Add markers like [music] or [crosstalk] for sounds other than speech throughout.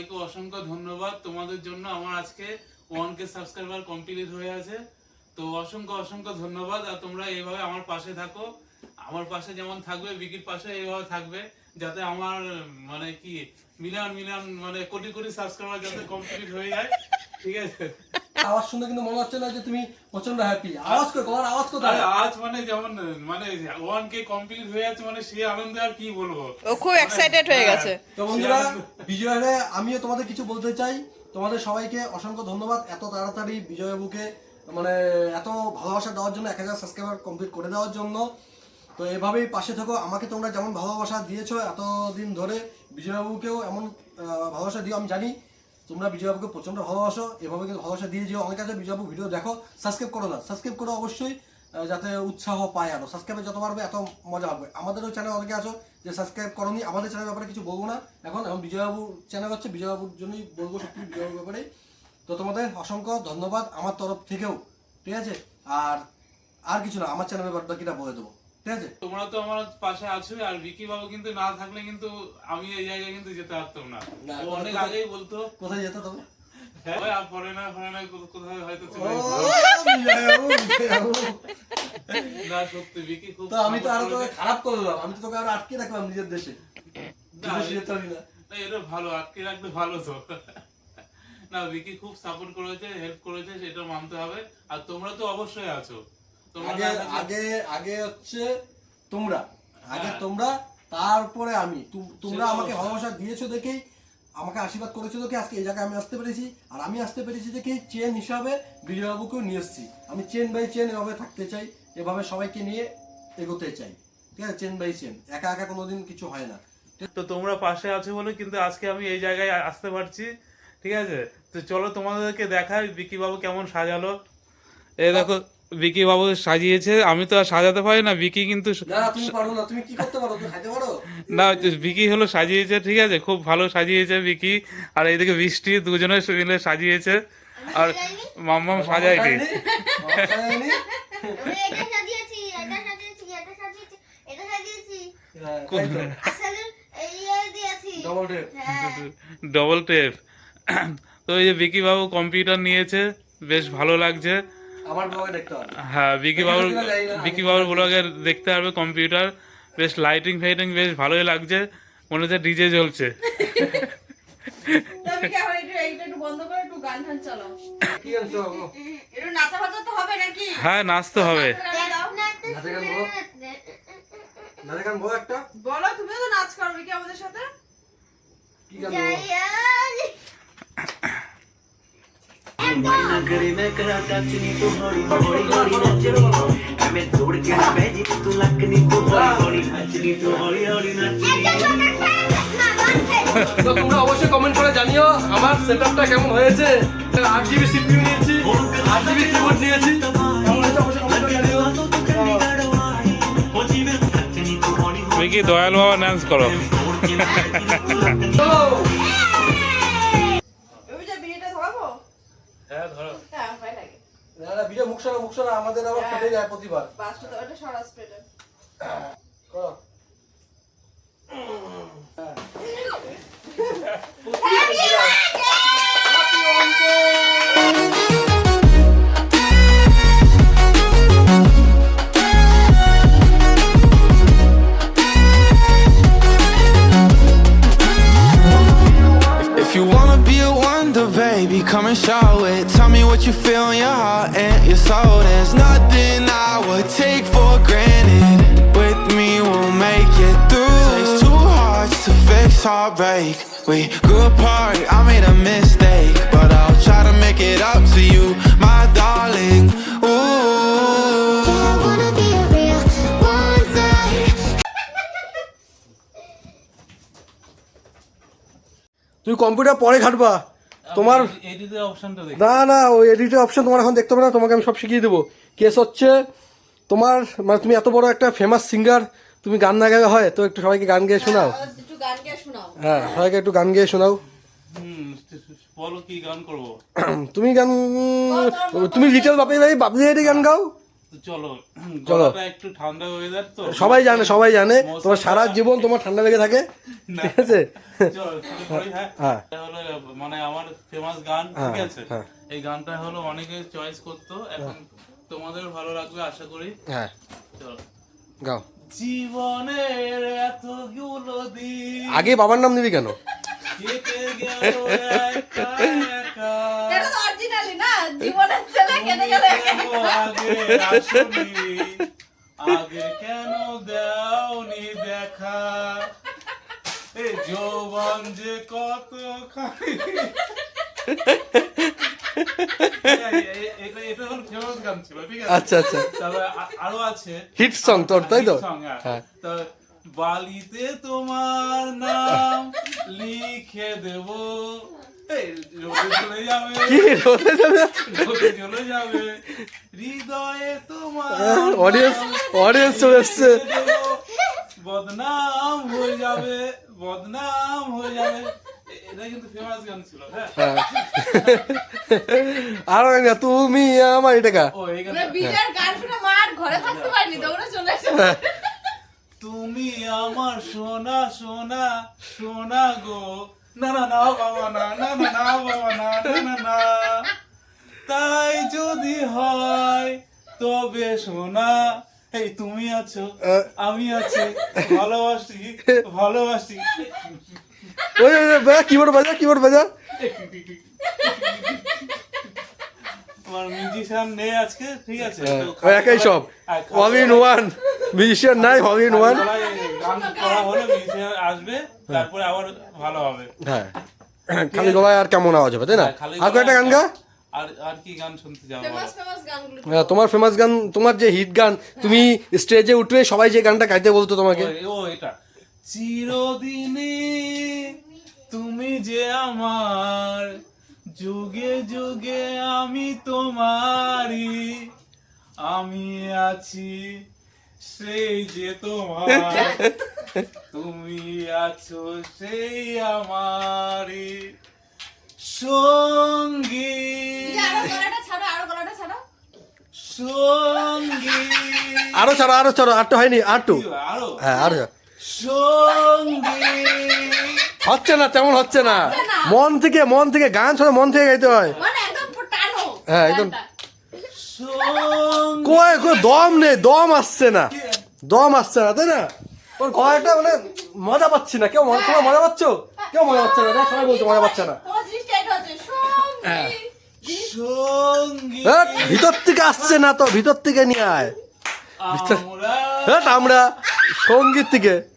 সবাইকে অসংখ্য ধন্যবাদ। তোমাদের জন্য আমার আজকে ওয়ান কে সাবস্ক্রাইবার কমপ্লিট হয়ে আছে। তো অসংখ্য অসংখ্য ধন্যবাদ আর তোমরা এইভাবে আমার পাশে থাকো। আমার পাশে যেমন থাকবে, বিকির পাশে এইভাবে থাকবে, যাতে আমার মানে কি মিলান মিলান মানে কোটি কোটি সাবস্ক্রাইবার যাতে কমপ্লিট হয়ে যায়। ঠিক আছে? আওয়াজ শুনে কিন্তু মনে হচ্ছে না যে তুমি প্রচণ্ড হ্যাপি আওয়াজ করে গলার আওয়াজ কোথায়? আজ মানে যেমন মানে ওয়ান কে কমপ্লিট হয়ে যাচ্ছে মানে সে আনন্দে আর কি বলব? ও খুব এক্সাইটেড হয়ে গেছে। তো বন্ধুরা বিজয়ের আমিও তোমাদের কিছু বলতে চাই। তোমাদের সবাইকে অসংখ্য ধন্যবাদ এত তাড়াতাড়ি বিজয়বাবুকে মানে এত ভালোবাসা দেওয়ার জন্য এক হাজার সাবস্ক্রাইবার কমপ্লিট করে দেওয়ার জন্য। তো এভাবেই পাশে থেকো। আমাকে তোমরা যেমন ভালোবাসা দিয়েছ এতদিন ধরে বিজয়বাবুকেও এমন আহ, ভালোবাসা দিও আমি জানি তোমরা বিজয়বাবুকে প্রচণ্ড ভালোবাসো, এভাবে কিন্তু ভালোবাসা দিয়ে যেও অনেক আছে। বিজয়বাবু ভিডিও দেখো সাবস্ক্রাইব করো না। সাবস্ক্রাইব করো অবশ্যই যাতে উৎসাহ পায় আরও। সাবস্ক্রাইবে যত পারবে এত মজা হবে আমাদেরও চ্যানেল অনেকে আছো যে সাবস্ক্রাইব করনি, আমাদের চ্যানেল ব্যাপারে কিছু বলব না। এখন এখন বিজয়বাবু চ্যানেল হচ্ছে, বিজয়বাবুর জন্যই বলব সত্যি বিজয়বাবুর ব্যাপারে তো তোমাদের অসংখ্য ধন্যবাদ আমার তরফ থেকেও। ঠিক আছে? আর আর কিছু না, আমার চ্যানেলের বাকিটা বলে দেবো। ঠিক আছে তোমরা তো আমার পাশে আছো আর বিকি বাবু কিন্তু না থাকলে কিন্তু আমি এই জায়গায় কিন্তু যেতে পারতাম না। ও অনেক আগেই বলতো। কোথায় যেতে তবে ওই আর পরে না পরে না কো- কোথায় হয়তো ও, চলে যেত। বিজয়বাবু, বিজয়বাবু। না সত্যি বিকি খুব তো আমি তো আরও। খারাপ করলাম আমি তো তোকে আরও আটকে রাখলাম নিজের দেশে। এটা ভালো আটকে রাখলে ভালো তো। না বিকি খুব সাপোর্ট করেছে হেল্প করেছে সেটা মানতে হবে। আর তোমরা তো অবশ্যই আছো। আগে আগে আগে হচ্ছে তোমরা। আগে হ্যাঁ। তোমরা তারপরে আমি। তোমরা আমাকে ভালোবাসা দিয়েছ দেখেই আমাকে আশীর্বাদ করেছ দেখে আজকে এই জায়গায় আমি আসতে পেরেছি। আর আমি আসতে পেরেছি দেখেই চেন হিসাবে বিজয়বাবুকেও নিয়ে এসেছি। আমি চেন বাই চেন এভাবে থাকতে চাই এভাবে সবাইকে নিয়ে এগোতে চাই। ঠিক আছে? Chain by chain. একা একা কোনোদিন কিছু হয় না। তো তোমরা পাশে আছো বলে কিন্তু আজকে আমি এই জায়গায় আসতে পারছি। ঠিক আছে? তো চলো তোমাদেরকে দেখাই বিকি বাবু কেমন সাজালো। এই দেখো। বিকি বাবু সাজিয়েছে আমি তো আর সাজাতে পারি না বিকি কিন্তু না তুমি পারো না তুমি কি করতে পারো? তুমি খাইতে পারো? না বিকি হলো সাজিয়েছে ঠিক আছে খুব ভালো সাজিয়েছে বিকি আর এইদিকে বৃষ্টি দুজনে মিলে সাজিয়েছে। আর মাম্মাম সাজায়নি। সাজায়নি? আমি এটা সাজিয়েছি এটা সাজিয়েছি এটা সাজিয়েছি এটা সাজিয়েছি। তাই তো। আসলে এই ইয়ে। হ্যাঁ। ডবল টেপ তো এই যে বিকি বাবু কম্পিউটার নিয়েছে বেশ ভালো লাগছে। আমার ব্লগে দেখতে হবে। হ্যাঁ বিকি বাবুর বিকি বাবুর ব্লগে দেখতে পারবে কম্পিউটার বেশ লাইটিং ফাইটিং বেশ ভালোই লাগছে। মনে হচ্ছে ডিজে জ্বলছে তবে কি এখন একটু এইটা একটু বন্ধ করে একটু গান টান চালাও। কি আনছো বাবু? একটু নাচা বাজা তো হবে নাকি? হ্যাঁ নাচতে হবে। বলো। তুমিও তো নাচ করবে কি আমাদের সাথে। কি গান তোমরা অবশ্যই কমেন্ট করে জানিও আমার সেটআপটা কেমন হয়েছে। আট জিবি সিপিইউ নিয়েছি আট জিবি কিবোর্ড নিয়েছি। তুমি কি দয়াল বাবা ডান্স করো? মুখ সরা আমাদের আবার ফেটে যায় প্রতিবার বাসটা তো করো। If you wanna be a wonder, baby, come and show it. Tell me what you feel heartbreak. We grew apart, I made a mistake, but I'll try to make it up to you, my darling. Ooh. I wanna be a real wonder তুমি computer পরে ঘাটবা তোমার না না ওই এডিটের option তোমার এখন দেখতে হবে না তোমাকে আমি সব শিখিয়ে দেবো কেস হচ্ছে তোমার মানে তুমি এত বড় একটা ফেমাস সিঙ্গার তুমি গান না গাবে হয় তো একটু সবাইকে গান গেয়ে শোনাও হ্যাঁ সবাইকে একটু গান গেয়ে শোনাও। বলো কি গান করব? তুমি গান তুমি লিটল বাপি ভাই বাপি ভাই গান গাও। চলো চলো। একটু ঠান্ডা ওয়েদার তো। সবাই জানে সবাই জানে তোমার সারা জীবন তোমার ঠান্ডা লেগে থাকে। ঠিক আছে? চলো হ্যাঁ? হ্যাঁ মানে আমার ফেমাস গান ঠিক আছে? হ্যাঁ। এই গানটা হলো অনেকে চয়েস করতো এখন তোমাদের ভালো লাগবে আশা করি। হ্যাঁ। চলো। গাও। জীবনের এতগুলো দিন আগে বাবার নাম নিবি কেন? কেটে গেল একা একা। এটা তো অরিজিনালি না? জীবনের ছেলে কেটে গেলে কেন আগে আসনি? কেন দাওনি দেখা? এই যৌবন যে কত খানি আছে? আচ্ছা আচ্ছা। আরও আছে। হিট সং তোর তাই তো? হ্যাঁ। হ্যাঁ। বালিতে তোমার নাম লিখে দেব। হৃদয়ে তোমার অডিয়েন্স অডিয়েন্স চলে এসছে। বদনাম হয়ে যাবে বদনাম হয়ে যাবে। হ্যাঁ। হ্যাঁ। আর তুমি আমার এটা গা। তুমি আমার সোনা সোনা সোনা গো। না না না বাবা না না না না বাবা না না না না। তাই যদি হয় তবে সোনা। এই তুমি আছো আমি আছি ভালোবাসি ভালোবাসি। ওই বাজা কিবোর্ড বাজা কিবোর্ড বাজা। তোমার মিউজিশিয়ান নেই আজকে ঠিক আছে? হ্যাঁ, একাই সব। আর অল ইন ওয়ান মিউজিশিয়ান নাই অল ইন ওয়ান গান করা হলে মিউজিশিয়ান আসবে তারপরে আবার ভালো হবে। হ্যাঁ। খালি গলায় আর কেমন আওয়াজ হবে তাই না? হ্যাঁ, আর গান গা? আর আর কি গান শুনতে যাব ফেমাস ফেমাস হ্যাঁ, তোমার ফেমাস গান তোমার যে হিট গান তুমি স্টেজে উঠবে সবাই যে গানটা গাইতে বলতো তোমাকে। ও এটা। চিরদিনে তুমি যে আমার যুগে যুগে আমি তোমারই আমি আছি সেই যে তোমার। তুমি আছো সেই আমারই সঙ্গী। আরও ছাড়ো আরও ছাড়ো। সঙ্গী। আরও ছাড়ো আরও ছাড়ো আটটা হয়নি আটটু আরও। হ্যাঁ আরও। সঙ্গী। হচ্ছে না তেমন হচ্ছে না। মন থেকে মন থেকে গান শোনা মন থেকে গাইতে হয়। হ্যাঁ, একদম। কয় কয় দম নেই দম আসছে না। দম আসছে না তাই না? ওর গলাটা মানে মজা পাচ্ছি না। কেউ মজা- তোমরা মজা পাচ্ছ? কেউ মজা পাচ্ছে না সবাই বলছে মজা পাচ্ছে না। সঙ্গী হ্যাঁ, ভিতর থেকে আসছে না তো ভিতর থেকে নিয়ে আয়। আমরা হ্যাঁ সংগীত থেকে।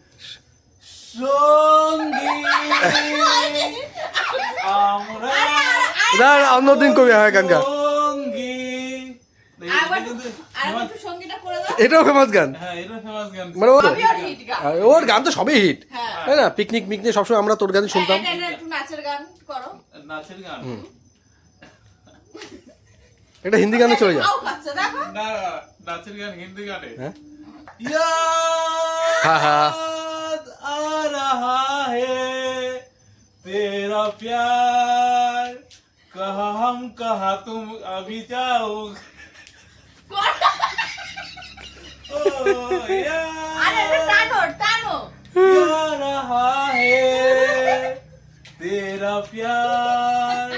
না অন্যদিন কবি হয় গান গা সঙ্গী। আবার এটা কিন্তু আরেকবার একটু সঙ্গীটা করে দাও। এটাও ফেমাস গান। হ্যাঁ এটা মানে ওর গান। গান তো সবই হিট। হ্যাঁ। তাই না? পিকনিক পিকনিক সবসময় আমরা তোর গানই শুনতাম। এটা- এটা একটু নাচের গান করো। নাচের গান? এটা হিন্দি গানে চলে যায় খাও খাচ্ছে দেখো। না না, নাচের গান হিন্দি গানে। হ্যাঁ? प्यार कहा हम कहा तुम अभी जाओ [laughs] ओ আরে यार এটা টানো টানো आ रहा है तेरा प्यार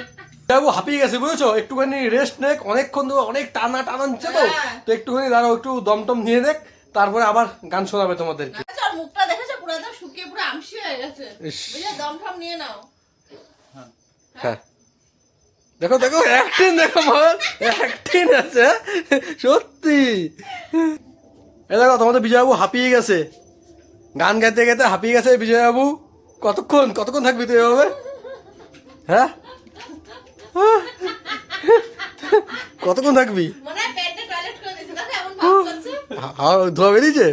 যাবো হাঁপিয়ে গেছে বুঝেছো একটুখানি রেস্ট নেক অনেকক্ষণ ধরে অনেক টানা টানাচ্ছে তো হ্যাঁ। তো একটুখানি দাঁড়াও একটু দমটম নিয়ে দেখ তারপরে আবার গান শোনাবে তোমাদেরকে আচ্ছা ওর মুখটা দেখেছো পুরো একদম শুকিয়ে পুরো আমসি হয়ে গেছে ইস। বুঝলে দম ঠম নিয়ে নাও হ্যাঁ। দেখো দেখো অ্যাক্টিং দেখো মার অ্যাক্টিং আছে সত্যি। এ দেখো তোমাদের বিজয়বাবু হাঁপিয়ে গেছে। গান গাইতে গাইতে হাঁপিয়ে গেছে বিজয়বাবু। কতক্ষণ কতক্ষণ থাকবি তুই এভাবে? হ্যাঁ? কতক্ষণ থাকবি? হয় ধোয়া বেরিয়েছে?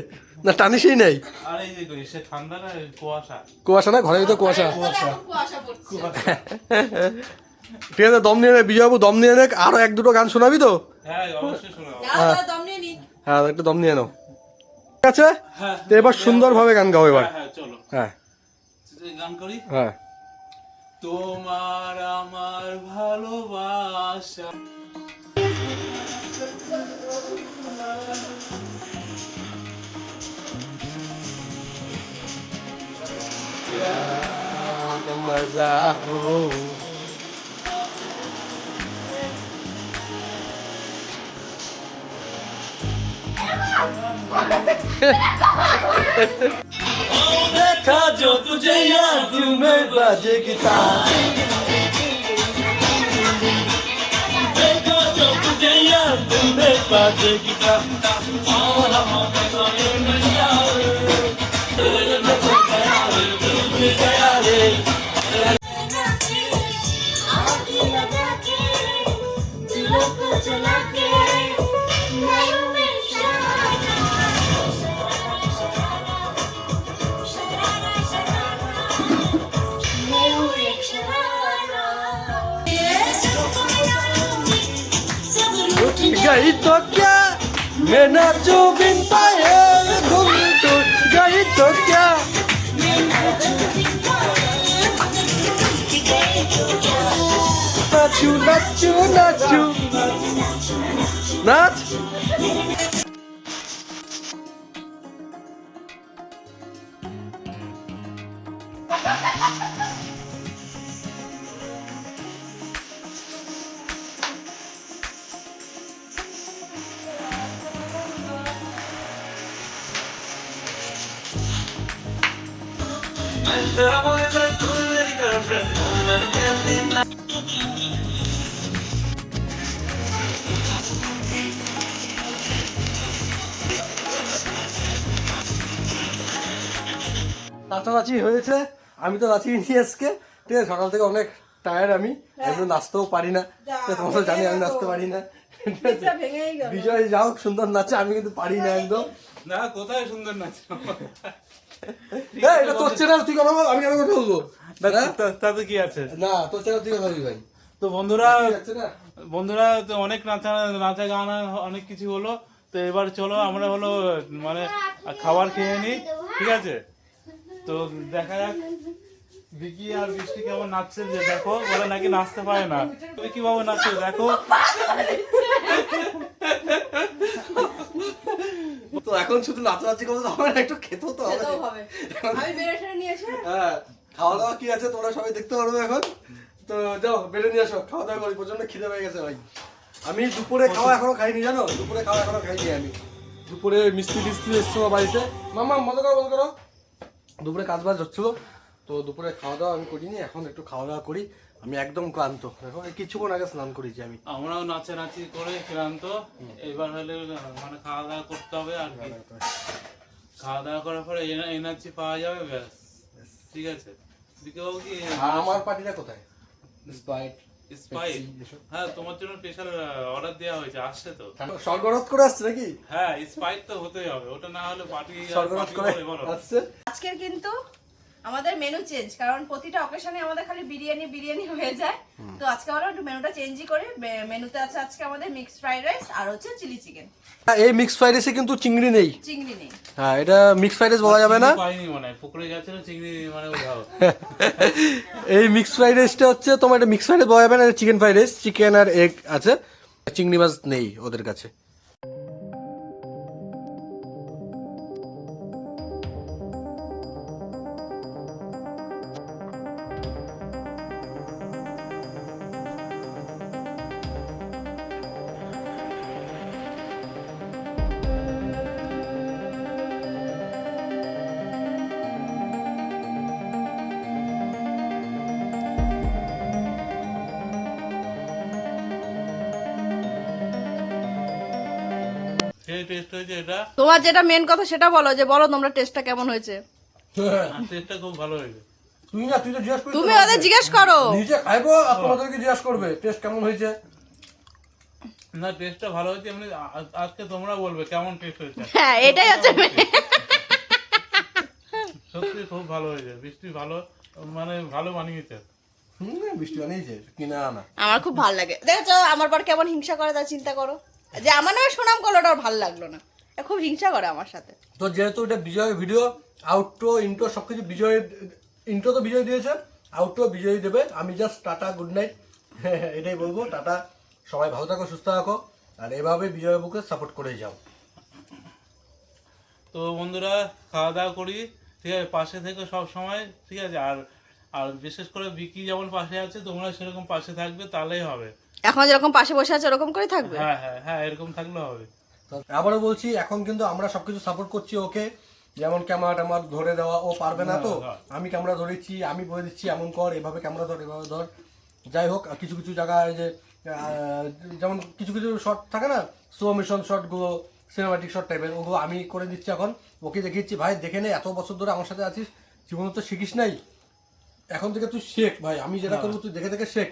না টানিসই নেই। কুয়াশা? কুয়াশা না ঘরের ভিতরে কুয়াশা। কুয়াশা কুয়াশা ঠিক আছে দম নিয়ে নে বিজয়বাবু দম নিয়ে নে আরও এক দুটো গান শোনাবি তো? হ্যাঁ নি হ্যাঁ। একটু দম নিয়ে নাও। ঠিক আছে? হ্যাঁ তো এবার সুন্দরভাবে গান গাও এবার। হ্যাঁ হ্যাঁ চলো। হ্যাঁ। গান করি? হ্যাঁ। তোমার আমার ভালোবাসা। मजा हो देखा जो तुझे याद में बाजे गिटार देखा जो तुझे याद में बाजे गिटार गई तो क्या मैं नाचू बिन पाए घूम टूट गई तो क्या नाचू नाचू नाचू Nat. I'm gonna go to the. নাচানাচি হয়েছে। আমি তো নাচিয়ে নিয়ে আজকে। ঠিক আছে সকাল থেকে অনেক টায়ার্ড আমি। একদম নাচতেও পারি না। তো তোমরা তো জানি আমি নাচতে পারি না। ঠিক আছে? বিজয় যাও সুন্দর নাচে। আমি কিন্তু পারি না একদম। না কোথায় সুন্দর নাচ? এই, এটা তোর চেনা তুই কেন আমি কেন কথা বলব? হ্যাঁ? তাতে কি আছে? না তোর চেনা তুই কথা ভাই? তো বন্ধুরা বন্ধুরা তো অনেক নাচা নাচা গানা অনেক কিছু হলো। তো এবার চলো আমরা হলো মানে খাবার খেয়ে নিই ঠিক আছে? তো দেখা যাক বিকি আর বৃষ্টি কেমন নাচছে যে দেখো ওরা নাকি নাচতে পারে না। তুমি কীভাবে নাচছে দেখো? তো এখন শুধু নাচানাচি করতে হবে না একটু খেতেও তো হবে। আমি নিয়ে এসে হ্যাঁ খাওয়া দাওয়া কি আছে তোমরা সবাই দেখতে পারবে এখন? তো যাও বেড়ে নিয়ে আসো। খাওয়া দাওয়া করি প্রচণ্ড খিদে পেয়ে গেছে ভাই। আমি দুপুরে খাওয়া এখনও খাইনি জানো? দুপুরে খাওয়া এখনও খাইনি আমি। দুপুরে মিষ্টি টিষ্টি এসছো বাড়িতে। মামা মজা করো মজা করো। দুপুরে কাজ বাজ হচ্ছিল তো দুপুরে খাওয়া দাওয়া আমি করিনি এখন একটু খাওয়া দাওয়া করি। আমি একদম ক্লান্ত। এখন এই কিছুক্ষণ আগে স্নান করেছি আমি। আমরাও নাচানাচি করে ক্লান্ত। এবার হলে মানে খাওয়া দাওয়া করতে হবে আর কি। খাওয়া দাওয়া করার পরে এনার্জি পাওয়া যাবে ব্যাস। ঠিক আছে। বিকেবাবু কি? আর আমার পার্টিটা কোথায়? স্পাইস হ্যাঁ তোমার জন্য স্পেশাল অর্ডার দেওয়া হয়েছে আসছে তো। সরগরত করে আসছে নাকি? হ্যাঁ স্পাইট তো হতেই হবে ওটা না হলে পার্টি সরগরত করে আসছে। আজকের কিন্তু আমাদের মেনু চেঞ্জ কারণ প্রতিটা অকেশনে আমাদের খালি বিরিয়ানি বিরিয়ানি হয়ে যায়। তো আজকে আমরা একটু মেনুটা চেঞ্জই করে। মেনুতে আছে আজকে আমাদের মিক্সড ফ্রাইড রাইস আর হচ্ছে চিলি চিকেন হ্যাঁ, এই মিক্স ফ্রাইড রাইসে কিন্তু চিংড়ি নেই। চিংড়ি নেই। হ্যাঁ এটা মিক্স ফ্রাইড রাইস বলা যাবে না। পাইনি মনে হয় পুকুরে গেছিল চিংড়ি মানে উঠাও [laughs] এই মিক্স ফ্রাইড রাইসটা হচ্ছে তোমার এটা মিক্স ফ্রাইড রাইস বলা যাবে না চিকেন ফ্রাইড রাইস চিকেন আর এগ আছে। চিংড়ি মাছ নেই ওদের কাছে। সেই টেস্ট হয়েছে এটা। তোমার যেটা মেন কথা সেটা বলো যে বলো তোমরা টেস্টটা কেমন হয়েছে। টেস্টটা খুব ভালো হয়েছে। তুই না তুই তো জিজ্ঞাসা তুমি ওদের জিজ্ঞেস করো। নিজে খাইবো আর তোমাদেরকে জিজ্ঞাসা করবে টেস্ট কেমন হয়েছে? না টেস্টটা ভালো হয়েছে এমনি আজকে তোমরা বলবে কেমন টেস্ট হয়েছে। হ্যাঁ এটাই হচ্ছে সত্যি খুব ভালো হয়েছে বৃষ্টি ভালো মানে ভালো বানিয়েছে। হুম বৃষ্টি বানিয়েছে কিনা আনা আমার খুব ভালো লাগে। দেখো আমার পর কেমন হিংসা করে তা চিন্তা করো। যে আমার নামে সুনাম ওর ভালো লাগল না। খুব হিংসা করে আমার সাথে। তো যেহেতু এটা বিজয়ের ভিডিও আউটটো ইন্টো সবকিছু বিজয়ের ইন্টো তো বিজয় দিয়েছে আউটটো বিজয় দেবে। আমি জাস্ট টাটা গুড নাইট [laughs] এটাই বলব। টাটা। সবাই ভালো থাকো সুস্থ থাকো। আর এভাবে বিজয় বুকে সাপোর্ট করে যাও। তো বন্ধুরা খাওয়া দাওয়া করি। ঠিক আছে পাশে থেকে সব সময় ঠিক আছে আর আর বিশেষ করে বিকি যেমন পাশে আছে তোমরা সেরকম পাশে থাকবে তাহলেই হবে। এখন যেরকম পাশে বসে আছে ওরকম করে থাকবে? হ্যাঁ হ্যাঁ হ্যাঁ এরকম থাকলে হবে। আবারও বলছি এখন কিন্তু আমরা সবকিছু সাপোর্ট করছি ওকে। যেমন ক্যামেরা ট্যামেরা ধরে দেওয়া ও পারবে না তো। হ্যাঁ, আমি ক্যামেরা ধরেছি আমি বলে দিচ্ছি এমন কর এভাবে ক্যামেরা ধর এভাবে ধর। যাই হোক কিছু কিছু জায়গায় যে যেমন কিছু কিছু শট থাকে না স্লো মিশন শটগুলো সিনেমাটিক শট টাইপের ওগুলো আমি করে দিচ্ছি এখন। ওকে দেখিয়েছি ভাই দেখে নে এত বছর ধরে আমার সাথে আছিস জীবনে তো শিখিস নাই। এখন থেকে তুই শেখ ভাই আমি যেটা করব তুই দেখে দেখে শেখ।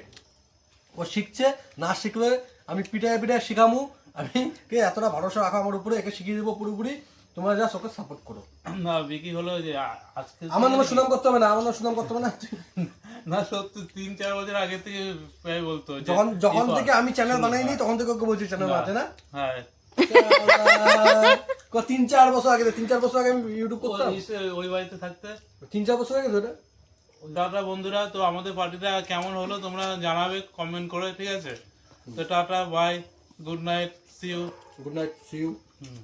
ও শিখছে না শিখলে আমি পিটায় পিটায় শিখামু। আমি কে এতটা ভরসা রাখো আমার উপরে একে শিখিয়ে দেবো পুরোপুরি। তোমরা যা ওকে সাপোর্ট করো। না বিকি হলো যে আজকে আমার নামে সুনাম করতে হবে না আমার নামে সুনাম করতে হবে না। না সত্যি তিন চার বছর আগে থেকে প্রায় বলতো যখন যখন থেকে আমি চ্যানেল বানাইনি তখন থেকে ওকে বলছি চ্যানেল বানাতে না? হ্যাঁ। তিন চার বছর আগে তিন চার বছর আগে আমি ইউটিউব করতাম। ওই বাড়িতে থাকতে? তিন চার বছর আগে ধরে টাটা বন্ধুরা তো আমাদের পার্টিটা কেমন হলো তোমরা জানাবে কমেন্ট করে ঠিক আছে? তো tata bye good night see you good night see you hmm.